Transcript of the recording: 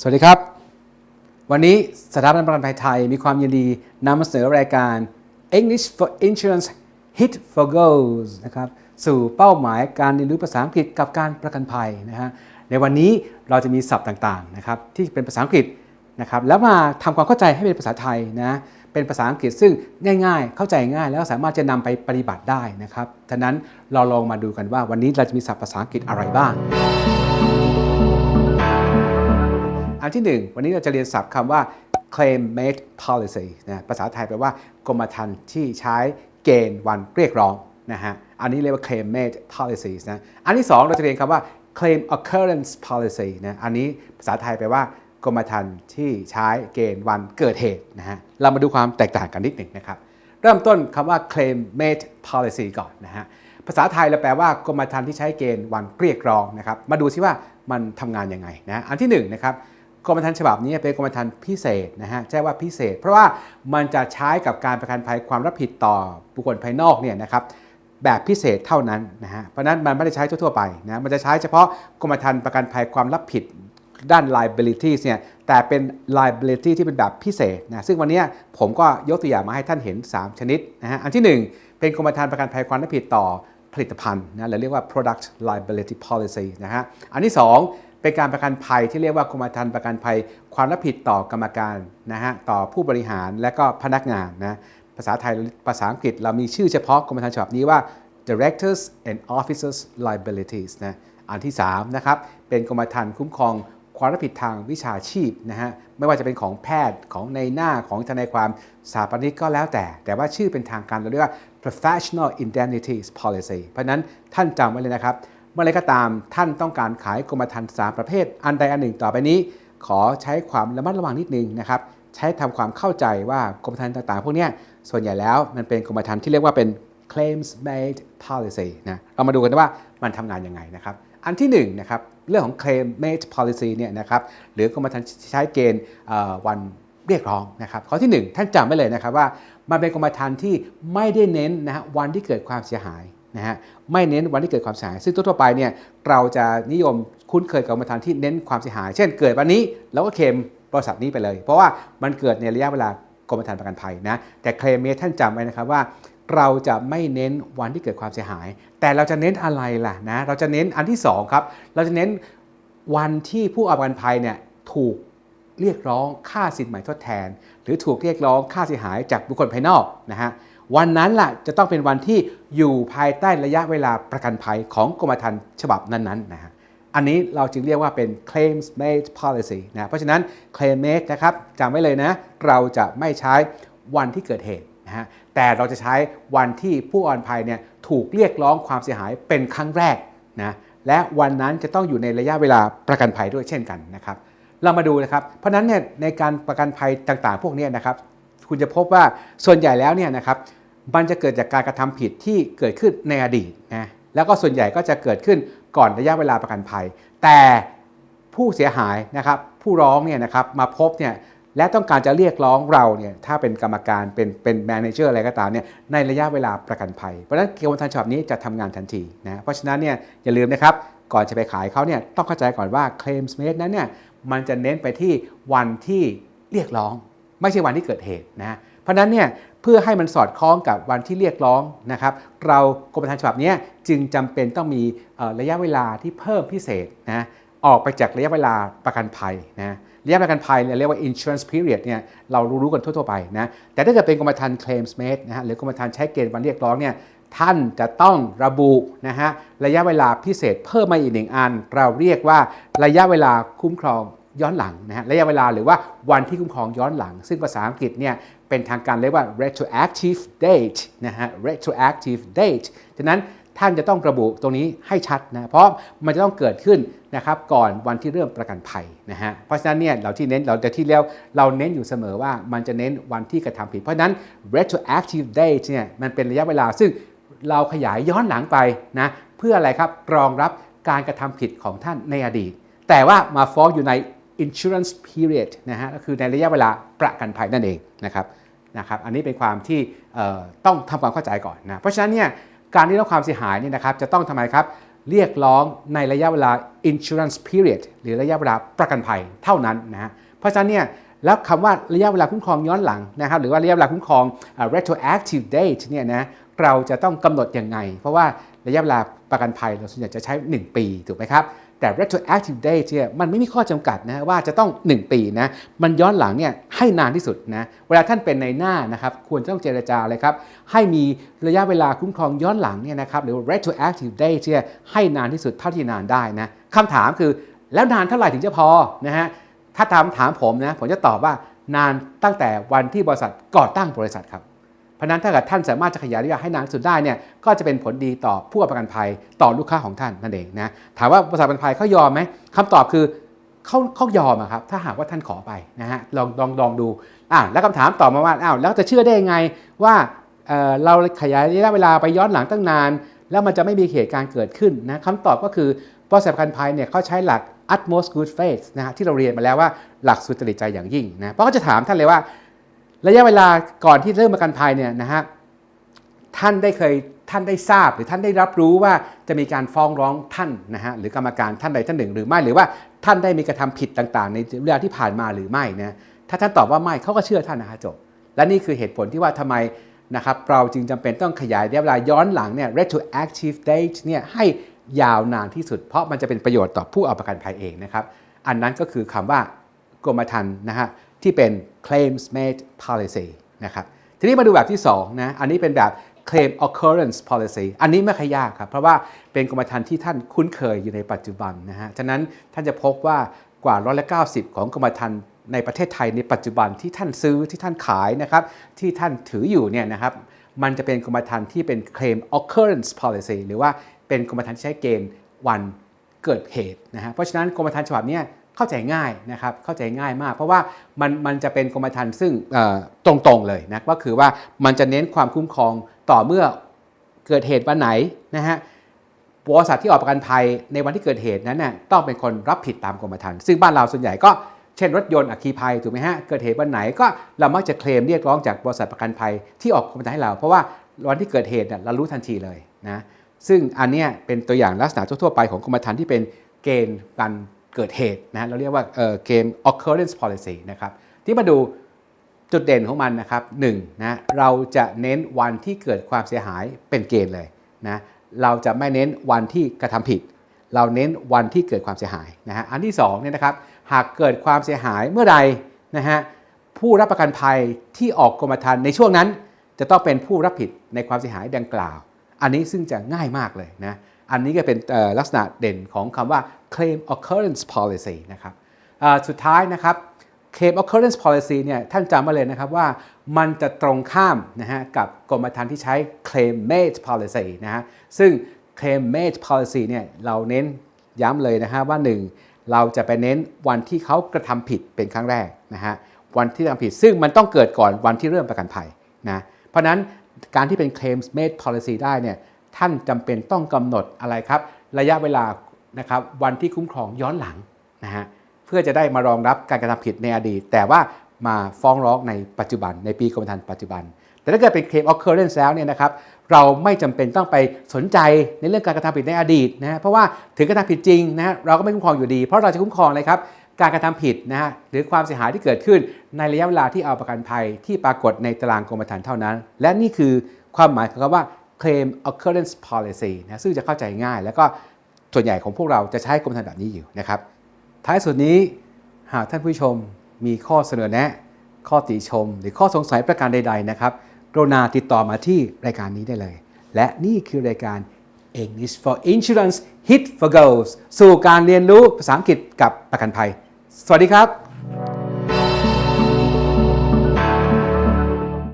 สวัสดีครับ วันนี้สถาบันประกันภัยไทยมีความยินดีนำเสนอรายการ English for Insurance Hit for Goals นะครับสู่เป้าหมายการเรียนรู้ภาษาอังกฤษกับการประกันภัยนะฮะในวันนี้เราจะมีศัพท์ต่างๆนะครับที่เป็นภาษาอังกฤษนะครับแล้วมาทำความเข้าใจให้เป็นภาษาไทยนะเป็นภาษาอังกฤษซึ่งง่ายๆ เข้าใจง่ายแล้วสามารถจะนำไปปฏิบัติได้นะครับฉะนั้นเราลองมาดูกันว่าวันนี้เราจะมีศัพท์ภาษาอังกฤษอะไรบ้าง อันที่หนึ่งวันนี้เราจะเรียนศัพท์คำว่า claim made policy นะภาษาไทยแปลว่ากรมธรรม์ที่ใช้เกณฑ์วันเรียกร้องนะฮะอันนี้เรียกว่า claim made policies นะอันที่สองเราจะเรียนคำว่า claim occurrence policy นะอันนี้ภาษาไทยแปลว่ากรมธรรม์ที่ใช้เกณฑ์วันเกิดเหตุนะฮะเรามาดูความแตกต่างกันนิดหนึ่งนะครับเริ่มต้นคำว่า claim made policy ก่อนนะฮะภาษาไทยเราแปลว่ากรมธรรม์ที่ใช้เกณฑ์วันเรียกร้องนะครับมาดูซิว่ามันทำงานยังไงนะอันที่หนึ่งนะครับ กรมธรรม์ฉบับนี้เป็นกรมธรรม์พิเศษนะฮะแจ้ว่าพิเศษ เพราะว่ามันจะใช้กับการประกันภัยความรับผิดต่อบุคคลภายนอกเนี่ยนะครับแบบพิเศษเท่านั้นนะฮะเพราะนั้นมันไม่ได้ใช้ทั่วๆไปนะมันจะใช้เฉพาะกรมธรรม์ประกันภัยความรับผิดด้าน liabilities เนี่ยแต่เป็น liability ที่เป็นแบบพิเศษนะซึ่งวันนี้ผมก็ยกตัวอย่างมาให้ท่านเห็น 3 ชนิดนะฮะอันที่ 1 เป็นกรมธรรม์ประกันภัยความรับผิดต่อผลิตภัณฑ์นะเราเรียกว่า product liability policy นะฮะอันที่ 2 เป็นการประกันภัยที่เรียกว่ากรมธรรม์ประกันภัย ความรับผิดต่อกรรมการนะฮะต่อผู้บริหารและก็พนักงานนะภาษาไทยภาษาอังกฤษเรามีชื่อเฉพาะกรมธรรม์ฉบับนี้ว่า directors and officers liabilities นะอันที่3นะครับเป็นกรมธรรม์คุ้มครองความรับผิดทางวิชาชีพนะฮะไม่ว่าจะเป็นของแพทย์ของในหน้าของทนายความสถาปนิกก็แล้วแต่ แต่ว่าชื่อเป็นทางการเราเรียกว่า professional indemnities policy เพราะฉะนั้นท่านจำไว้เลยนะครับ เมื่อไรก็ตามท่านต้องการขายกรมธรรม์สามประเภท อันใดอันหนึ่งต่อไปนี้ ขอใช้ความระมัดระวังนิดนึงนะครับใช้ทำความเข้าใจว่ากรมธรรม์ต่างๆ พวกนี้ส่วนใหญ่แล้วมันเป็นกรมธรรม์ที่เรียกว่าเป็น claims made policy นะเรามาดูกันว่ามันทำงานยังไงนะครับ อันที่1นงนะครับเรื่องของ claim made policy เนี่ยนะครับหรือกรมธรรม์ใช้เกณฑ์วันเรียกร้องนะครับข้อที่ 1 ท่านจำไว้เลยนะครับว่ามันเป็นกรมธรรม์ที่ไม่ได้เน้นนะฮะวันที่เกิดความเสียหาย นะฮะไม่เน้นวันที่เกิดความเสียหาย ซึ่งทั่วไปเนี่ยเราจะนิยมคุ้นเคยกับกรมธรรม์ที่เน้นความเสียหาย เช่นเกิดวันนี้เราก็เคลมบริษัทนี้ไปเลย เพราะว่ามันเกิดในระยะเวลากรมธรรม์ประกันภัยนะแต่เคลมเมท่านจำไว้นะครับว่า เราจะไม่เน้นวันที่เกิดความเสียหาย แต่เราจะเน้นอะไรล่ะนะเราจะเน้นอันที่2ครับเราจะเน้นวันที่ผู้เอาประกันภัยเนี่ยถูกเรียกร้องค่าสินใหม่ทดแทน หรือถูกเรียกร้องค่าเสียหายจากบุคคลภายนอกนะฮะ วันนั้นล่ะจะต้องเป็นวันที่อยู่ภายใต้ระยะเวลาประกันภัยของกรมธรรม์ฉบับนั้นๆนะฮะอันนี้เราจึงเรียกว่าเป็น claims made policy นะเพราะฉะนั้น claim made นะครับจำไว้เลยนะ เราจะไม่ใช้วันที่เกิดเหตุนะฮะแต่เราจะใช้วันที่ผู้อ่อนภัยเนี่ยถูกเรียกร้องความเสียหายเป็นครั้งแรกนะและวันนั้นจะต้องอยู่ในระยะเวลาประกันภัยด้วยเช่นกันนะครับ เรามาดูนะครับ เพราะนั้นเนี่ยในการประกันภัยต่างๆ พวกนี้นะครับ คุณจะพบว่าส่วนใหญ่แล้วเนี่ยนะครับ มันจะเกิดจากการกระทำผิดที่เกิดขึ้นในอดีตนะแล้วก็ส่วนใหญ่ก็จะเกิดขึ้นก่อนระยะเวลาประกันภัย แต่ผู้เสียหายนะครับผู้ร้องเนี่ยนะครับมาพบเนี่ยและต้องการจะเรียกร้องเราเนี่ยถ้าเป็นกรรมการเป็นเป็นแมเนเจอร์อะไรก็ตามเนี่ยในระยะเวลาประกันภัย เพราะฉะนั้นเกณฑ์ทันฉบับนี้จะทำงานทันทีนะเพราะฉะนั้นเนี่ยอย่าลืมนะครับก่อนจะไปขายเขาเนี่ยต้องเข้าใจก่อนว่า claims made นั้นเนี่ยมันจะเน้นไปที่วันที่เรียกร้อง ไม่ใช่วันที่เกิดเหตุนะเพราะฉะนั้นเนี่ย เพื่อให้มันสอดคล้องกับวันที่เรียกร้องนะครับ เรากรมธรรม์ฉบับนี้จึงจำเป็นต้องมีระยะเวลาที่เพิ่มพิเศษนะออกไปจากระยะเวลาประกันภัยนะระยะประกันภัยเนี่ยเรียกว่า insurance period เนี่ยเรารู้ๆกันทั่วๆไปนะแต่ถ้าเกิดเป็นกรมธรรม์ claims made นะฮะหรือกรมธรรม์ใช้เกณฑ์วันเรียกร้องเนี่ยท่านจะต้องระบุนะฮะระยะเวลาพิเศษเพิ่มมาอีกหนึ่งอัน เราเรียกว่าระยะเวลาคุ้มครอง ย้อนหลังนะฮะระยะเวลาหรือว่าวันที่คุ้มครองย้อนหลัง ซึ่งภาษาอังกฤษเนี่ยเป็นทางการเรียกว่า retroactive date นะฮะ retroactive date ฉะนั้นท่านจะต้องระบุตรงนี้ให้ชัดนะเพราะมันจะต้องเกิดขึ้นนะครับก่อนวันที่เริ่มประกันภัยนะฮะเพราะฉะนั้นเนี่ยเราที่เน้นเราจะที่แล้วเราเน้นอยู่เสมอว่ามันจะเน้นวันที่กระทำผิด เพราะฉะนั้น retroactive date เนี่ยมันเป็นระยะเวลาซึ่งเราขยายย้อนหลังไปนะเพื่ออะไรครับรองรับการกระทำผิดของท่านในอดีต แต่ว่ามาฟ้องอยู่ใน insurance period นะฮะก็คือในระยะเวลาประกันภัยนั่นเองนะครับนะครับ อันนี้เป็นความที่ต้องทำความเข้าใจก่อนนะ เพราะฉะนั้นเนี่ยการที่รับความเสียหายเนี่ยนะครับจะต้องทำไมครับ เรียกร้องในระยะเวลา insurance period หรือระยะเวลาประกันภัยเท่านั้นนะฮะ เพราะฉะนั้นเนี่ยแล้วคำว่าระยะเวลาคุ้มครองย้อนหลังนะครับหรือว่าระยะเวลาคุ้มครอง retroactive date เนี่ยนะเราจะต้องกำหนดยังไง เพราะว่าระยะเวลาประกันภัยเราส่วนใหญ่จะใช้ 1 ปีถูกไหมครับ แต่ retroactive date เนี่ยมันไม่มีข้อจำกัดนะว่าจะต้อง 1 ปีนะมันย้อนหลังเนี่ยให้นานที่สุดนะเวลาท่านเป็นในหน้านะครับควรจะต้องเจรจาเลยครับให้มีระยะเวลาคุ้มครองย้อนหลังเนี่ยนะครับหรือ retroactive date เนี่ยให้นานที่สุดเท่าที่นานได้นะคำถามคือแล้วนานเท่าไหร่ถึงจะพอนะฮะถ้าถามถามผมนะผมจะตอบว่านานตั้งแต่วันที่บริษัทก่อตั้งบริษัทครับ ราะนั้นถ้าเกิดท่านสามารถจะขยายระยะให้นานสุดได้เนี่ยก็จะเป็นผลดีต่อผู้ประกันภัยต่อลูกค้าของท่านนั่นเองนะถามว่าบริษัทประกันภัยเขายอมไหมคำตอบคือเขาเขายอมครับถ้าหากว่าท่านขอไปนะฮะลองลองลองดูอ่าแล้วคำถามต่อมาว่าอ้าวแล้วจะเชื่อได้ยังไงว่าเเราขยายระยะเวลาไปย้อนหลังตั้งนาน แล้วมันจะไม่มีเหตุการณ์เกิดขึ้นนะคำตอบก็คือบริษัทประกันภัยเนี่ยเขาใช้หลัก utmost good faith นะฮะที่เราเรียนมาแล้วว่าหลักสุจริตใจอย่างยิ่งนะเพราะเขาจะถามท่านเลยว่า ระยะเวลาก่อนที่เริ่มประกันภัยเนี่ยนะฮะท่านได้เคยท่านได้ทราบหรือท่านได้รับรู้ว่าจะมีการฟ้องร้องท่านนะฮะหรือกรรมการท่านใดท่านหนึ่งหรือไม่หรือว่าท่านได้มีกระทำผิดต่างๆ ในเวลาที่ผ่านมาหรือไม่นะถ้าท่านตอบว่าไม่เขาก็เชื่อท่านนะฮะจบ และนี่คือเหตุผลที่ว่าทำไมนะครับเราจึงจำเป็นต้องขยายระยะเวลาย้อนหลังเนี่ย retroactive date เนี่ยให้ยาวนานที่สุด เพราะมันจะเป็นประโยชน์ต่อผู้เอาประกันภัยเองนะครับ อันนั้นก็คือคำว่ากรมธรรม์นะฮะ ที่เป็น claims made policy นะครับ ทีนี้มาดูแบบที่2นะ อันนี้เป็นแบบ claim occurrence policy อันนี้ไม่ค่อยยากครับ เพราะว่าเป็นกรมธรรม์ที่ท่านคุ้นเคยอยู่ในปัจจุบันนะฮะ ฉะนั้นท่านจะพบว่ากว่าร้อยละ90 ของกรมธรรม์ในประเทศไทยในปัจจุบันที่ท่านซื้อที่ท่านขายนะครับที่ท่านถืออยู่เนี่ยนะครับมันจะเป็นกรมธรรม์ที่เป็น claim occurrence policy หรือว่าเป็นกรมธรรม์ที่ใช้เกณฑ์วันเกิดเหตุนะฮะเพราะฉะนั้นกรมธรรม์ฉบับนี้ เข้าใจง่ายนะครับเข้าใจง่ายมาก เพราะว่ามันมันจะเป็นกรมธรรม์ซึ่งตรงๆเลยนะก็คือว่ามันจะเน้นความคุ้มครองต่อเมื่อเกิดเหตุวันไหนนะฮะบริษัทที่ออกประกันภัยในวันที่เกิดเหตุนั้นน่ะต้องเป็นคนรับผิดตามกรมธรรม์ซึ่งบ้านเราส่วนใหญ่ก็เช่นรถยนต์อัคคีภัยถูกไหมฮะเกิดเหตุวันไหนก็เรามักจะเคลมเรียกร้องจากบริษัทประกันภัยที่ออกกรมธรรม์ให้เรา เพราะว่าวันที่เกิดเหตุเนี่ยเรารู้ทันทีเลยนะซึ่งอันเนี้ยเป็นตัวอย่างลักษณะทั่วไปของกรมธรรม์ที่เป็นเกณฑ์การ เกิดเหตุนะเราเรียกว่าเกณฑ์ occurrence policy นะครับที่มาดูจุดเด่นของมันนะครับหนึ่งนะเราจะเน้นวันที่เกิดความเสียหายเป็นเกณฑ์เลยนะเราจะไม่เน้นวันที่กระทำผิด เราเน้นวันที่เกิดความเสียหายนะฮะอันที่2เนี่ยนะครับหากเกิดความเสียหายเมื่อใดนะฮะผู้รับประกันภัยที่ออกกรมธรรม์ในช่วงนั้น จะต้องเป็นผู้รับผิดในความเสียหายดังกล่าว อันนี้ซึ่งจะง่ายมากเลยนะอันนี้ก็เป็นลักษณะเด่นของคำว่า claim occurrence policy นะครับสุดท้ายนะครับ claim occurrence policy เนี่ยท่านจำมาเลยนะครับว่ามันจะตรงข้ามนะฮะกับกรมธรรม์ที่ใช้ claim made policy นะฮะซึ่ง claim made policy เนี่ยเราเน้นย้ำเลยนะฮะว่า 1 เราจะไปเน้นวันที่เขากระทำผิดเป็นครั้งแรกนะฮะวันที่ทำผิดซึ่งมันต้องเกิดก่อนวันที่เริ่มประกันภัยนะเพราะนั้น การที่เป็น claims made policy ได้เนี่ยท่านจำเป็นต้องกำหนดอะไรครับ ระยะเวลานะครับวันที่คุ้มครองย้อนหลังนะฮะเพื่อจะได้มารองรับการกระทำผิดในอดีต แต่ว่ามาฟ้องร้องในปัจจุบันในปีกรมธรรม์ปัจจุบัน แต่ถ้าเกิดเป็น claim occurrence แล้วเนี่ยนะครับเราไม่จำเป็นต้องไปสนใจในเรื่องการกระทำผิดในอดีตนะฮะเพราะว่าถึงกระทำผิดจริงนะฮะเราก็ไม่คุ้มครองอยู่ดี เพราะเราจะคุ้มครองเลยครับ การกระทำผิดนะฮะหรือความเสียหายที่เกิดขึ้นในระยะเวลาที่เอาประกันภัยที่ปรากฏในตารางกรมธรรม์เท่านั้น และนี่คือความหมายของคำว่า claim occurrence policy นะซึ่งจะเข้าใจง่าย แล้วก็ส่วนใหญ่ของพวกเราจะใช้กรมธรรม์แบบนี้อยู่นะครับ ท้ายสุดนี้หากท่านผู้ชมมีข้อเสนอแนะ ข้อติชม หรือข้อสงสัยประการใด ๆ นะครับกรุณาติดต่อมาที่รายการนี้ได้เลย และนี่คือรายการ English for Insurance Hit for girls, สู่การเรียนรู้ภาษาอังกฤษกับประกันภัย สวัสดีครับ